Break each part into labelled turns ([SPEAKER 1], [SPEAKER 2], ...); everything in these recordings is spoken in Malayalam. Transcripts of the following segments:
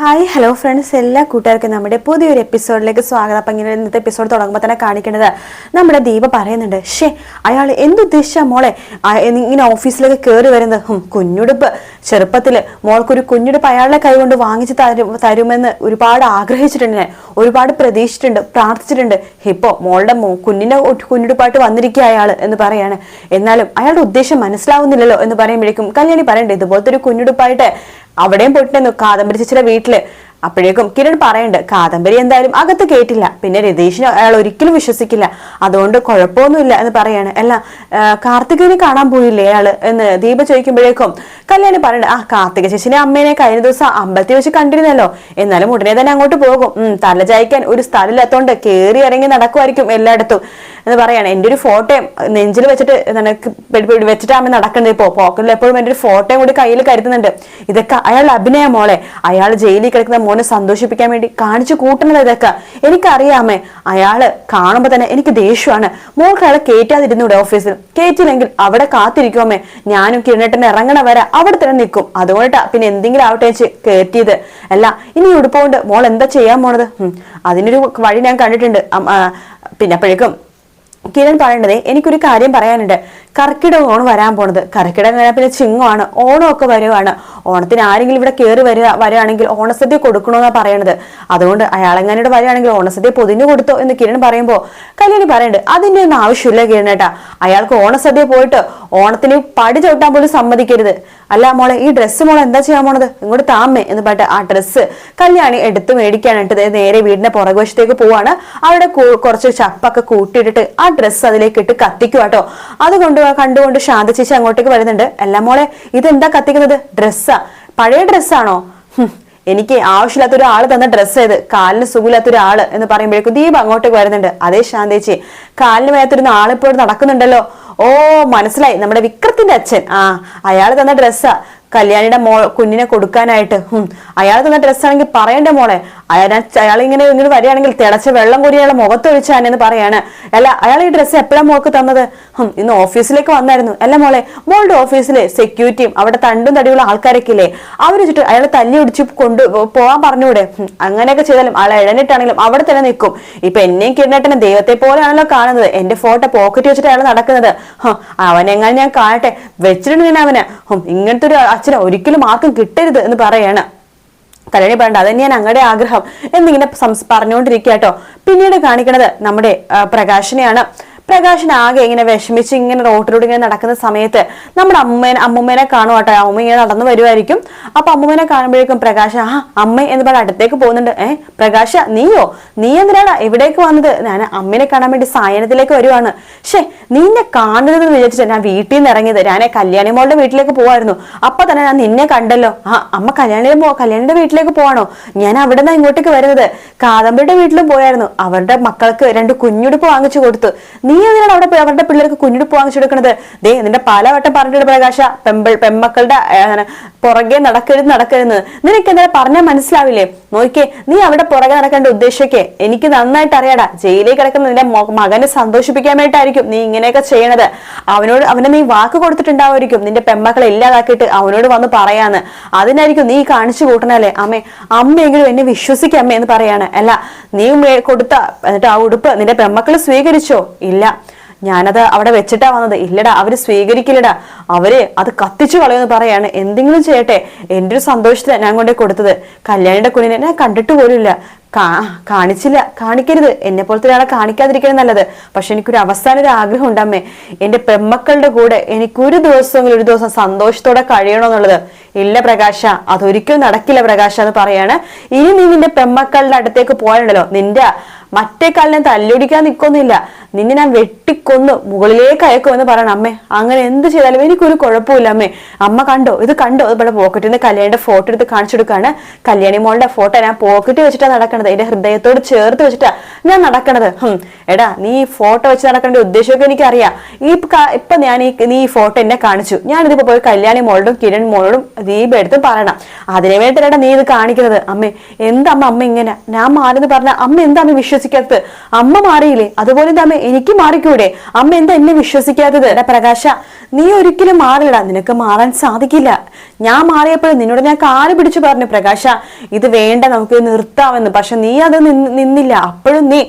[SPEAKER 1] ഹായ് ഹലോ ഫ്രണ്ട്സ് എല്ലാ കൂട്ടുകാർക്കും നമ്മുടെ പുതിയൊരു എപ്പിസോഡിലേക്ക് സ്വാഗതം. അപ്പം ഇങ്ങനെ ഇന്നത്തെ എപ്പിസോഡ് തുടങ്ങുമ്പോൾ തന്നെ കാണിക്കേണ്ടത് നമ്മുടെ ദീപ പറയുന്നുണ്ട് ഷേ അയാൾ എന്തുദ്ദേശിച്ച മോളെ? ഇങ്ങനെ ഓഫീസിലേക്ക് കയറി വരുന്നത്? കുഞ്ഞുടുപ്പ്. ചെറുപ്പത്തിൽ മോൾക്കൊരു കുഞ്ഞുടുപ്പ് അയാളുടെ കൈ കൊണ്ട് വാങ്ങിച്ച് തരും തരുമെന്ന് ഒരുപാട് ആഗ്രഹിച്ചിട്ടുണ്ട് ഒരുപാട് പ്രതീക്ഷിച്ചിട്ടുണ്ട് പ്രാർത്ഥിച്ചിട്ടുണ്ട്. ഇപ്പോൾ മോളുടെ കുഞ്ഞിന്റെ കുഞ്ഞുടുപ്പായിട്ട് വന്നിരിക്കുക അയാൾ എന്ന് പറയാണ്. എന്നാലും അയാളുടെ ഉദ്ദേശം മനസ്സിലാവുന്നില്ലല്ലോ എന്ന് പറയുമ്പോഴേക്കും കല്യാണി പറയണ്ടേ ഇതുപോലത്തെ ഒരു കുഞ്ഞുടുപ്പായിട്ട് അവിടെയും പോയിട്ടുണ്ടായിരുന്നു കാദംബരി ചേച്ചിയുടെ വീട്ടിൽ. അപ്പോഴേക്കും കിരൺ പറയണ്ട് കാദംബരി എന്തായാലും അകത്ത് കേട്ടില്ല പിന്നെ രതീഷിനെ അയാൾ ഒരിക്കലും വിശ്വസിക്കില്ല. അതുകൊണ്ട് കുഴപ്പമൊന്നുമില്ല എന്ന് പറയാണ്. അല്ല കാർത്തികേനെ കാണാൻ പോയില്ലേ അയാൾ? എന്ന് ദീപ ചോദിക്കുമ്പോഴേക്കും കല്യാണി പറയണ്ട് ആ കാർത്തിക ചേച്ചിനെ അമ്മേനെ കഴിഞ്ഞ ദിവസം അമ്പലത്തിൽ വെച്ച് കണ്ടിരുന്നല്ലോ. എന്നാലും ഉടനെ തന്നെ അങ്ങോട്ട് പോകും. ഉം, തല ചായ്ക്കാൻ ഒരു സ്ഥലമില്ലാത്തോണ്ട് കേറി ഇറങ്ങി നടക്കുമായിരിക്കും എല്ലായിടത്തും. എന്ന് പറയാണ്. എന്റെ ഒരു ഫോട്ടോയും നെഞ്ചിൽ വെച്ചിട്ട് നിനക്ക് വെച്ചിട്ടാകുമ്പോൾ നടക്കുന്നത് ഇപ്പോൾ പോക്കറ്റിൽ എപ്പോഴും എന്റെ ഒരു ഫോട്ടോയും കൂടി കയ്യിൽ കരുതുന്നുണ്ട്. ഇതൊക്കെ അയാൾ അഭിനയ മോളെ. അയാൾ ജയിലിൽ കിടക്കുന്ന മോനെ സന്തോഷിപ്പിക്കാൻ വേണ്ടി കാണിച്ചു കൂട്ടുന്നത് ഇതൊക്കെ. എനിക്കറിയാമേ അയാൾ കാണുമ്പോൾ തന്നെ എനിക്ക് ദേഷ്യമാണ്. മോൾക്ക് അയാൾ കയറ്റാതിരുന്നൂടെ ഓഫീസിൽ. കയറ്റില്ലെങ്കിൽ അവിടെ കാത്തിരിക്കുമേ ഞാനും കിരണേട്ടൻ ഇറങ്ങണ വരെ അവിടെ തന്നെ നിൽക്കും. അതുകൊണ്ടാ പിന്നെ എന്തെങ്കിലും ആവട്ടെ വെച്ച് കയറ്റിയത് അല്ല ഇനി ഉടുപ്പുകൊണ്ട് ഉടുപ്പ് കൊണ്ട് മോൾ എന്താ ചെയ്യാൻ പോണത്? അതിനൊരു വഴി ഞാൻ കണ്ടിട്ടുണ്ട്. പിന്നെ അപ്പോഴേക്കും കിരൺ പറയേണ്ടത് എനിക്കൊരു കാര്യം പറയാനുണ്ട്. കർക്കിടകമാണ് വരാൻ പോണത്. കർക്കിടകം കഴിഞ്ഞാൽ പിന്നെ ചിങ്ങമാണ് ഓണമൊക്കെ വരുവാണ്. ഓണത്തിന് ആരെങ്കിലും ഇവിടെ കയറി വരിക വരികയാണെങ്കിൽ ഓണസദ്യ കൊടുക്കണമെന്നാണ് പറയണത്. അതുകൊണ്ട് അയാളെങ്ങാനോട് വരികയാണെങ്കിൽ ഓണസദ്യ പൊതിഞ്ഞു കൊടുത്തോ എന്ന് കിരൺ പറയുമ്പോൾ കല്യാണി പറയുന്നുണ്ട് അതിന്റെ ഒന്നും ആവശ്യമില്ല കിരണേട്ടാ അയാൾക്ക് ഓണസദ്യ പോയിട്ട് ഓണത്തിന് പടി ചവിട്ടാൻ പോലും സമ്മതിക്കരുത്. അല്ല മോളെ ഈ ഡ്രസ്സ് മോളെ എന്താ ചെയ്യാൻ പോണത്? ഇങ്ങോട്ട് താമേ എന്ന് പറഞ്ഞിട്ട് ആ ഡ്രസ്സ് കല്യാണി എടുത്ത് മേടിക്കാനായിട്ട് നേരെ വീടിന്റെ പുറകുവശത്തേക്ക് പോവാണ്. അവിടെ കുറച്ച് ചപ്പൊക്കെ കൂട്ടിയിട്ടിട്ട് ആ ഡ്രസ്സ് അതിലേക്ക് ഇട്ട് കത്തിക്കുക കേട്ടോ അത് കൊണ്ട് കണ്ടുകൊണ്ട് ശാന്ത ചേച്ചി അങ്ങോട്ടേക്ക് വരുന്നുണ്ട്. അല്ല മോളെ ഇതെന്താ കത്തിക്കുന്നത്? ഡ്രസ്സാ? പഴയ ഡ്രസ്സാണോ? എനിക്ക് ആവശ്യമില്ലാത്ത ഒരു ആൾ തന്ന ഡ്രസ്സ് ഇത്. കാലിന് സുഖമില്ലാത്ത ആൾ എന്ന് പറയുമ്പോഴേക്കും ദീപ് അങ്ങോട്ടേക്ക് വരുന്നുണ്ട്. അതേ ശാന്തേച്ചി കാലിന് മേത്തൊരു ആളിപ്പോൾ നടക്കുന്നുണ്ടല്ലോ. ഓ മനസ്സിലായി. നമ്മുടെ വിക്രത്തിന്റെ അച്ഛൻ. ആ അയാൾ തന്ന ഡ്രസ്സാ. കല്യാണിയുടെ മോ കുഞ്ഞിനെ കൊടുക്കാനായിട്ട്. അയാൾ തന്ന ഡ്രസ് ആണെങ്കിൽ പറയണ്ടേ മോളെ? അയാൾ അയാൾ ഇങ്ങനെ ഇങ്ങോട്ട് വരികയാണെങ്കിൽ തിളച്ച വെള്ളം കൂടി അയാളെ മുഖത്തൊഴിച്ചാനെന്ന് പറയാണ്. അല്ല അയാൾ ഈ ഡ്രസ്സ് എപ്പോഴാണ് മോൾക്ക് തന്നത്? ഇന്ന് ഓഫീസിലേക്ക് വന്നായിരുന്നു. അല്ല മോളെ മോളുടെ ഓഫീസിലെ സെക്യൂരിറ്റിയും അവിടെ തണ്ടും തടിയുള്ള ആൾക്കാരൊക്കെ ഇല്ലേ? അവർ വെച്ചിട്ട് അയാൾ തല്ലി ഒടിച്ച് കൊണ്ട് പോവാൻ പറഞ്ഞൂടെ? അങ്ങനെയൊക്കെ ചെയ്താലും ആളെ ഇഴഞ്ഞിട്ടാണെങ്കിലും അവിടെ തന്നെ നിൽക്കും. ഇപ്പൊ എന്നെയും കിരണേട്ടനെ ദൈവത്തെ പോലെയാണല്ലോ കാണുന്നത്. എന്റെ ഫോട്ടോ പോക്കറ്റ് വെച്ചിട്ട് അയാൾ നടക്കുന്നത് അവനെങ്ങനെ ഞാൻ കാണട്ടെ. വെച്ചിട്ടുണ്ട് ഞാൻ അവന്. ഇങ്ങനത്തെ ഒരു അച്ഛനെ ഒരിക്കലും ആർക്കും കിട്ടരുത് എന്ന് പറയാണ്. കല്യാണി പറയണ്ട അത് തന്നെയാണ് ഞങ്ങളുടെ ആഗ്രഹം എന്നിങ്ങനെ പറഞ്ഞുകൊണ്ടിരിക്കുക കേട്ടോ പിന്നീട് കാണിക്കണത് നമ്മുടെ പ്രകാശനെയാണ്. പ്രകാശൻ ആകെ ഇങ്ങനെ വിഷമിച്ച് ഇങ്ങനെ റോട്ടിലൂടെ ഇങ്ങനെ നടക്കുന്ന സമയത്ത് നമ്മുടെ അമ്മേനെ അമ്മൂമ്മേനെ കാണും കേട്ടോ അമ്മ ഇങ്ങനെ നടന്നു വരുമായിരിക്കും അപ്പൊ അമ്മൂമ്മേനെ കാണുമ്പോഴേക്കും പ്രകാശ ആ അമ്മ എന്ന് പറഞ്ഞ അടുത്തേക്ക് പോകുന്നുണ്ട്. ഏഹ് പ്രകാശ നീയോ? നീ എന്തിനാണ് എവിടേക്ക് വന്നത്? ഞാൻ അമ്മേനെ കാണാൻ വേണ്ടി സായനത്തിലേക്ക് വരുവാണ്. ഷേ നിന്നെ കാണരുതെന്ന് വിചാരിച്ചിട്ട് ഞാൻ വീട്ടിൽ നിന്ന് ഇറങ്ങിയത്. ഞാൻ കല്യാണി മോളുടെ വീട്ടിലേക്ക് പോവായിരുന്നു. അപ്പൊ തന്നെ ഞാൻ നിന്നെ കണ്ടല്ലോ. ആ അമ്മ കല്യാണിയിലും പോ കല്യാണിയുടെ വീട്ടിലേക്ക് പോവാണോ? ഞാൻ അവിടെ നിന്ന് ഇങ്ങോട്ടേക്ക് വരുന്നത്. കാദംബരിയുടെ വീട്ടിലും പോയായിരുന്നു. അവരുടെ മക്കൾക്ക് രണ്ട് കുഞ്ഞുടുപ്പ് വാങ്ങിച്ചു കൊടുത്തു. നീ എന്തിനാണ് അവിടെ അവരുടെ പിള്ളേർക്ക് കുഞ്ഞുടുപ്പ് വാങ്ങിച്ചു കൊടുക്കുന്നത് ദേ നിന്റെ പലവട്ടം പറഞ്ഞിട്ട് പ്രകാശ. പെമ്പിൾ പെമ്മക്കളുടെ പുറകെ നടക്കരുത് നടക്കരുത്. നിനക്ക് എന്തായാലും പറഞ്ഞാൽ മനസ്സിലാവില്ലേ? നോക്കിയേ നീ അവിടെ പുറകെ നടക്കേണ്ട ഉദ്ദേശിക്കേ എനിക്ക് നന്നായിട്ട് അറിയാടാ. ജയിലിൽ കിടക്കുന്ന നിന്റെ മകനെ സന്തോഷിപ്പിക്കാൻ വേണ്ടിയിട്ടായിരിക്കും നീ ഇങ്ങനെയൊക്കെ ചെയ്യണത്. അവനോട് അവനെ നീ വാക്ക് കൊടുത്തിട്ടുണ്ടാവുമായിരിക്കും നിന്റെ പെമ്മക്കളെ ഇല്ലാതാക്കിയിട്ട് അവനോട് വന്ന് പറയാന്ന്. അതിനായിരിക്കും നീ കാണിച്ചു കൂട്ടണല്ലേ അമ്മേ അമ്മയെങ്കിലും എന്നെ വിശ്വസിക്കാം അമ്മ എന്ന് പറയാണ്. അല്ല നീ കൊടുത്ത എന്നിട്ട് ആ ഉടുപ്പ് നിന്റെ പെമ്മക്കൾ സ്വീകരിച്ചോ? ഇല്ല ഞാനത് അവിടെ വെച്ചിട്ടാ വന്നത്. ഇല്ലടാ അവർ സ്വീകരിക്കില്ലടാ. അവർ അത് കത്തിച്ചു കളയുമെന്ന് പറയാണ്. എന്തെങ്കിലും ചെയ്യട്ടെ. എന്റെ ഒരു സന്തോഷത്തില ഞാൻ കൊണ്ടേ കൊടുത്തത്. കല്യാണിയുടെ കുഞ്ഞിനെ ഞാൻ കണ്ടിട്ട് പോലുമില്ല. കാ കാണിച്ചില്ല. കാണിക്കരുത്. എന്നെ പോലത്തെ ഒരാളെ കാണിക്കാതിരിക്കണം നല്ലത്. പക്ഷെ എനിക്കൊരു അവസാന ഒരു ആഗ്രഹം ഉണ്ടമ്മേ എന്റെ പെമ്മക്കളുടെ കൂടെ എനിക്കൊരു ദിവസമെങ്കിലും ഒരു ദിവസം സന്തോഷത്തോടെ കഴിയണമെന്നുള്ളത്. ഇല്ല പ്രകാശ അതൊരിക്കലും നടക്കില്ല പ്രകാശ എന്ന് പറയാണ്. ഇനി നീ നിന്റെ പെമ്മക്കളുടെ അടുത്തേക്ക് പോയാലുണ്ടല്ലോ. നിന്റെ മറ്റേ കാലിനെ തല്ലൊടിക്കാൻ നിൽക്കൊന്നുമില്ല നിന്നെ ഞാൻ വെട്ടിക്കൊന്ന്. മുകളിലേക്ക് അയക്കും എന്ന് പറയണം. അമ്മേ അങ്ങനെ എന്ത് ചെയ്താലും എനിക്കൊരു കുഴപ്പമില്ല അമ്മേ. അമ്മ കണ്ടോ? ഇത് കണ്ടോ? ഇവിടെ പോക്കറ്റിൽ നിന്ന് ഫോട്ടോ എടുത്ത് കാണിച്ചു കൊടുക്കാണ്. കല്യാണി മോളുടെ ഫോട്ടോ ഞാൻ പോക്കറ്റ് വെച്ചിട്ടാണ് നടക്കണത്. എന്റെ ഹൃദയത്തോട് ചേർത്ത് വെച്ചിട്ടാ ഞാൻ നടക്കണത്. എടാ നീ ഈ ഫോട്ടോ വെച്ച് നടക്കേണ്ട ഉദ്ദേശമൊക്കെ എനിക്കറിയാം. ഈ ഇപ്പൊ ഞാൻ ഈ നീ ഈ ഫോട്ടോ എന്നെ കാണിച്ചു. ഞാനിതിപ്പോ പോയി കല്യാണി മോളോടും കിരൺ മോളോടും ദീപ എടുത്ത് പറയണം. അതിനു വേണ്ടിയിട്ടാണ് നീ ഇത് കാണിക്കുന്നത്. അമ്മേ എന്താ അമ്മ അമ്മ ഇങ്ങനെ? ഞാൻ മാറിന്ന് പറഞ്ഞ അമ്മ എന്താ അമ്മ വിശ്വസിക്കുന്നത് വിശ്വസിക്കാത്തത്. അമ്മ മാറിയില്ലേ? അതുപോലെ തന്നെ എനിക്ക് മാറിക്കൂടെ? അമ്മ എന്താ എന്നെ വിശ്വസിക്കാത്തത്? എടാ പ്രകാശ നീ ഒരിക്കലും മാറില്ലടാ. നിനക്ക് മാറാൻ സാധിക്കില്ല. ഞാൻ മാറിയപ്പോൾ നിന്നോട് ഞാൻ കാൽ പിടിച്ചു പറഞ്ഞു പ്രകാശ ഇത് വേണ്ട നമുക്ക് നിർത്താമെന്ന്. പക്ഷെ നീ അത് നിന്ന് നിന്നില്ല. അപ്പോഴും നീ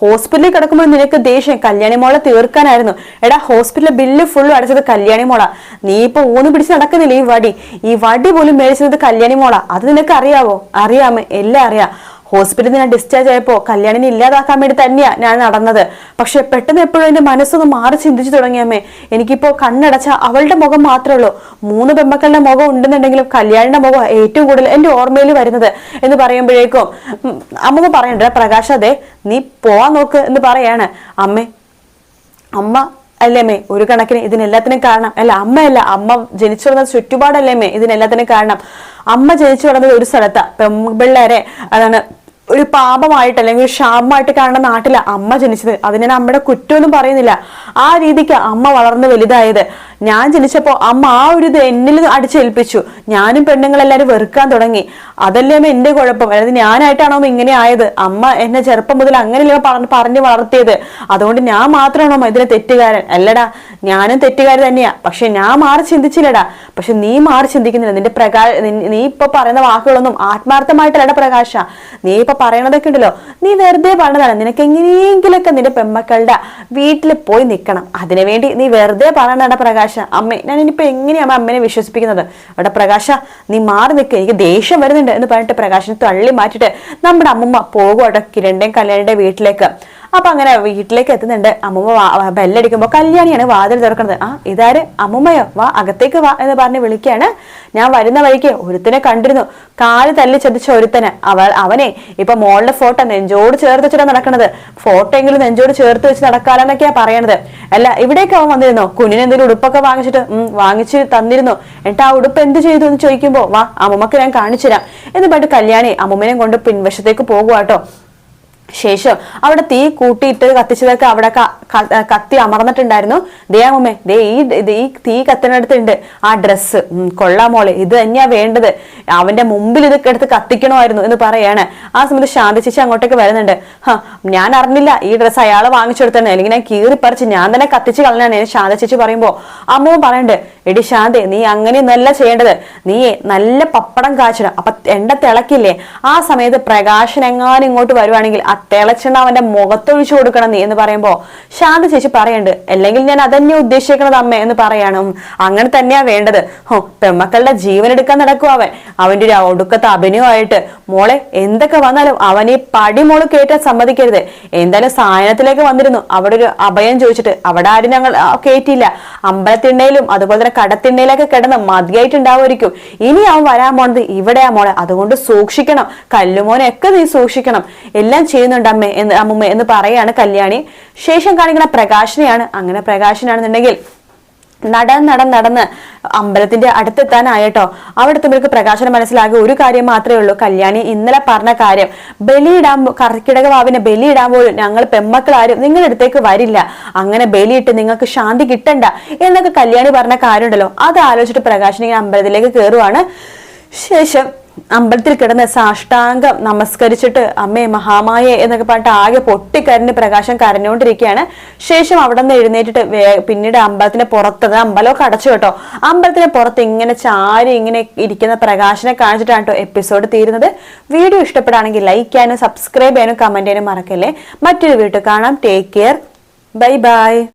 [SPEAKER 1] ഹോസ്പിറ്റലിൽ കിടക്കുമ്പോൾ നിനക്ക് ദേഷ്യം. കല്യാണി മോളെ തീർക്കാനായിരുന്നു. എടാ ഹോസ്പിറ്റലിലെ ബില്ല് ഫുള്ള് അടച്ചത് കല്യാണി മോള. നീ ഇപ്പൊ ഊന്ന് പിടിച്ച് നടക്കുന്നില്ല ഈ വടി? ഈ വടി പോലും മേടിച്ചത് കല്യാണി മോള. അത് നിനക്ക് അറിയാവോ? അറിയാമേ എല്ലാം അറിയാം. ഹോസ്പിറ്റലിൽ ഞാൻ ഡിസ്ചാർജ് ആയപ്പോൾ കല്യാണിനെ ഇല്ലാതാക്കാൻ വേണ്ടി തന്നെയാ ഞാൻ നടന്നത്. പക്ഷെ പെട്ടെന്ന് എപ്പോഴും എന്റെ മനസ്സൊന്ന് മാറി ചിന്തിച്ചു തുടങ്ങിയമ്മേ എനിക്കിപ്പോ കണ്ണടച്ച അവളുടെ മുഖം മാത്രമേ ഉള്ളൂ. മൂന്ന് പെമ്മക്കളുടെ മുഖം ഉണ്ടെന്നുണ്ടെങ്കിലും കല്യാണിന്റെ മുഖം ഏറ്റവും കൂടുതൽ എന്റെ ഓർമ്മയിൽ വരുന്നത് എന്ന് പറയുമ്പോഴേക്കും അമ്മ പറയണ്ടേ പ്രകാശ് അതെ നീ പോവാൻ നോക്ക് എന്ന് പറയാണ്. അമ്മേ അമ്മ അല്ലേ അമ്മേ? ഒരു കണക്കിന് ഇതിനെല്ലാത്തിനും കാരണം. അല്ല അമ്മയല്ല അമ്മ ജനിച്ചു വളർന്ന ചുറ്റുപാടല്ലേ അമ്മേ? ഇതിനെല്ലാത്തിനും കാരണം. അമ്മ ജനിച്ചു വളർന്നത് ഒരു സ്ഥലത്താ. പെമ്പിള്ളേരെ അതാണ് ഒരു പാപമായിട്ട് അല്ലെങ്കിൽ ഒരു ശാപമായിട്ട് കാണുന്ന നാട്ടിലാണ് അമ്മ ജനിച്ചത്. അതിനെ അമ്മയുടെ കുറ്റമൊന്നും പറയുന്നില്ല. ആ രീതിക്ക് അമ്മ വളർന്ന് വലുതായത്. ഞാൻ ജനിച്ചപ്പോൾ അമ്മ ആ ഒരു ഇത് എന്നിൽ അടിച്ചേൽപ്പിച്ചു. ഞാനും പെണ്ണുങ്ങളെല്ലാരും വെറുക്കാൻ തുടങ്ങി. അതല്ലേ അമ്മ എന്റെ കുഴപ്പം? അതായത് ഞാനായിട്ടാണോ ഇങ്ങനെ ആയത്? അമ്മ എന്നെ ചെറുപ്പം മുതൽ അങ്ങനെയല്ലേ പറഞ്ഞ് വളർത്തിയത്. അതുകൊണ്ട് ഞാൻ മാത്രമാണോ ഇതിലെ തെറ്റുകാരൻ? അല്ലടാ ഞാനും തെറ്റുകാരി തന്നെയാ. പക്ഷെ ഞാൻ മാറി ചിന്തിച്ചില്ലടാ. പക്ഷെ നീ മാറി ചിന്തിക്കുന്നില്ല. നിന്റെ പ്രകാ നീ ഇപ്പൊ പറയുന്ന വാക്കുകളൊന്നും ആത്മാർത്ഥമായിട്ടല്ലടാ പ്രകാശ. നീ ഇപ്പൊ പറയണതൊക്കെ ഉണ്ടല്ലോ. നീ വെറുതെ പറഞ്ഞതാണ്. നിനക്ക് എങ്ങനെയെങ്കിലൊക്കെ നിന്റെ പെമ്മക്കളുടെ വീട്ടിൽ പോയി നിൽക്കണം അതിനുവേണ്ടി നീ വെറുതെ പറയണടാ പ്രകാശ. അമ്മേ ഞാൻ ഇനിയിപ്പോ എങ്ങനെയാണ് അമ്മേനെ വിശ്വസിപ്പിക്കുന്നത്? അവിടെ പ്രകാശ നീ മാറി നിൽക്കുക എനിക്ക് ദേഷ്യം വരുന്നുണ്ട് എന്ന് പറഞ്ഞിട്ട് പ്രകാശിനെ തള്ളി മാറ്റിയിട്ട് നമ്മുടെ അമ്മമ്മ പോകും അവിടെ കിരണിന്റെയും കല്യാണിന്റെയും വീട്ടിലേക്ക്. അപ്പൊ അങ്ങനെ വീട്ടിലേക്ക് എത്തുന്നുണ്ട്. അമ്മൂമ്മ ബെല്ലടിക്കുമ്പോ കല്യാണിയാണ് വാതിൽ തുറക്കുന്നത് ആ ഇതാര്? അമ്മൂമ്മയോ വാ അകത്തേക്ക് വാ എന്ന് പറഞ്ഞ് വിളിക്കാണ്. ഞാൻ വരുന്ന വഴിക്ക് ഒരുത്തനെ കണ്ടിരുന്നു. കാൽ തല്ലി ചതിച്ച ഒരുത്തന്. അവൾ അവനെ ഇപ്പൊ മോളുടെ ഫോട്ടോ നെഞ്ചോട് ചേർത്ത് വെച്ചിട്ടാ നടക്കുന്നത് ഫോട്ടോ എങ്കിലും നെഞ്ചോട് ചേർത്ത് വെച്ച് നടക്കാലെന്നൊക്കെയാ പറയണത്. അല്ല ഇവിടേക്ക് അവൻ വന്നിരുന്നോ? കുഞ്ഞിന് എന്തെങ്കിലും ഉടുപ്പൊക്കെ വാങ്ങിച്ചിട്ട് ഉം വാങ്ങിച്ച് തന്നിരുന്നു. എന്നിട്ട് ആ ഉടുപ്പ് എന്ത് ചെയ്തു എന്ന് ചോദിക്കുമ്പോ വാ അമ്മമ്മക്ക് ഞാൻ കാണിച്ചു തരാം. എന്ന് പറഞ്ഞിട്ട് കല്യാണി അമ്മമ്മനെ കൊണ്ട് പിൻവശത്തേക്ക് പോകുവാട്ടോ. ശേഷം അവിടെ തീ കൂട്ടിയിട്ട് കത്തിച്ചതൊക്കെ അവിടെ കത്തി അമർന്നിട്ടുണ്ടായിരുന്നു. ദേ അമ്മേ ദേ ഈ ഈ തീ കത്തിനടുത്തുണ്ട് ആ ഡ്രസ്സ് കൊള്ളാം മോളെ ഇത് തന്നെയാ വേണ്ടത്. അവന്റെ മുമ്പിൽ ഇത് എടുത്ത് കത്തിക്കണമായിരുന്നു എന്ന് പറയാണ്. ആ സമയത്ത് ശാന്തി ചേച്ചി അങ്ങോട്ടേക്ക് വരുന്നുണ്ട്. ഞാൻ അറിഞ്ഞില്ല ഈ ഡ്രസ്സ് അയാൾ കൊടുത്തേ അല്ലെങ്കിൽ ഞാൻ കീറിപ്പറിച്ച് ഞാൻ തന്നെ കത്തിച്ച് കളഞ്ഞാണ് ശാന്ത ചേച്ചി പറയുമ്പോ അമ്മവും പറയണ്ട് എടി ശാന്തി നീ അങ്ങനെയൊന്നല്ല ചെയ്യേണ്ടത്. നീ നല്ല പപ്പടം കാച്ചണം അപ്പൊ എണ്ണ തിളക്കില്ലേ? ആ സമയത്ത് പ്രകാശനെങ്ങാനും ഇങ്ങോട്ട് വരുവാണെങ്കിൽ ആ തിളച്ചെണ്ണ അവന്റെ മുഖത്തൊഴിച്ചു കൊടുക്കണം നീ എന്ന് പറയുമ്പോ ശാന്ത ചേച്ചി പറയണ്ട് അല്ലെങ്കിൽ ഞാൻ അതന്നെ ഉദ്ദേശിക്കണത് അമ്മ എന്ന് പറയാണ്. അങ്ങനെ തന്നെയാ വേണ്ടത്. ഹോ പെമ്മക്കളുടെ ജീവൻ എടുക്കാൻ നടക്കും അവൻ. അവന്റെ ഒരു ഒടുക്കത്തെ അഭിനയമായിട്ട് മോളെ എന്തൊക്കെ വന്നാലും അവനെ പടി മോൾ കേറ്റാൻ സമ്മതിക്കരുത്. എന്തായാലും സായനത്തിലേക്ക് വന്നിരുന്നു. അവിടെ ഒരു അഭയം ചോദിച്ചിട്ട് അവിടെ ആരും ഞങ്ങൾ കേറ്റിയില്ല. അമ്പലത്തിണ്ണയിലും അതുപോലെ തന്നെ കടത്തിണ്ണയിലൊക്കെ കിടന്ന് മതിയായിട്ടുണ്ടാവുമായിരിക്കും. ഇനി അവൻ വരാൻ പോണത് ഇവിടെയാ മോളെ. അതുകൊണ്ട് സൂക്ഷിക്കണം. കല്ലുമോനെ ഒക്കെ നീ സൂക്ഷിക്കണം. എല്ലാം ചെയ്യുന്നുണ്ട് അമ്മേ എന്ന് അമ്മുമ്മ എന്ന് പറയാണ് കല്യാണി. ശേഷം കാണിക്കുന്ന പ്രകാശനെയാണ് അങ്ങനെ പ്രകാശനാണെന്നുണ്ടെങ്കിൽ നടന്ന് നടന്ന് നടന്ന് അമ്പലത്തിന്റെ അടുത്തെത്താനായിട്ടോ. അവിടെ ഇവർക്ക് പ്രകാശനം മനസ്സിലാകെ ഒരു കാര്യം മാത്രമേ ഉള്ളൂ. കല്യാണി ഇന്നലെ പറഞ്ഞ കാര്യം ബലിയിടാൻ പോ- കർക്കിടക വാവിനെ ബലിയിടാൻ പോലും ഞങ്ങൾ പെമ്മക്കളാരും നിങ്ങളുടെ അടുത്തേക്ക് വരില്ല. അങ്ങനെ ബലിയിട്ട് നിങ്ങൾക്ക് ശാന്തി കിട്ടണ്ട എന്നൊക്കെ കല്യാണി പറഞ്ഞ കാര്യമുണ്ടല്ലോ. അത് ആലോചിച്ചിട്ട് പ്രകാശൻ ഇങ്ങനെ അമ്പലത്തിലേക്ക് കയറുവാണ് ശേഷം അമ്പലത്തിൽ കിടന്ന് സാഷ്ടാംഗം നമസ്കരിച്ചിട്ട് അമ്മേ മഹാമായെ എന്നൊക്കെ പറഞ്ഞിട്ട് ആകെ പൊട്ടിക്കരഞ്ഞ് പ്രകാശം കരഞ്ഞുകൊണ്ടിരിക്കുകയാണ്. ശേഷം അവിടെ നിന്ന് എഴുന്നേറ്റിട്ട് വേ- പിന്നീട് അമ്പലത്തിന് പുറത്ത് അത് അമ്പലമൊക്കെ അടച്ചു കേട്ടോ. അമ്പലത്തിന് പുറത്ത് ഇങ്ങനെ ചാരി ഇങ്ങനെ ഇരിക്കുന്ന പ്രകാശനെ കാണിച്ചിട്ടാണ് കേട്ടോ എപ്പിസോഡ് തീരുന്നത്. വീഡിയോ ഇഷ്ടപ്പെടുകയാണെങ്കിൽ ലൈക്ക് ചെയ്യാനും സബ്സ്ക്രൈബ് ചെയ്യാനും കമന്റ് ചെയ്യാനും മറക്കല്ലേ. മറ്റൊരു വീട്ടിൽ കാണാം. Take care bye bye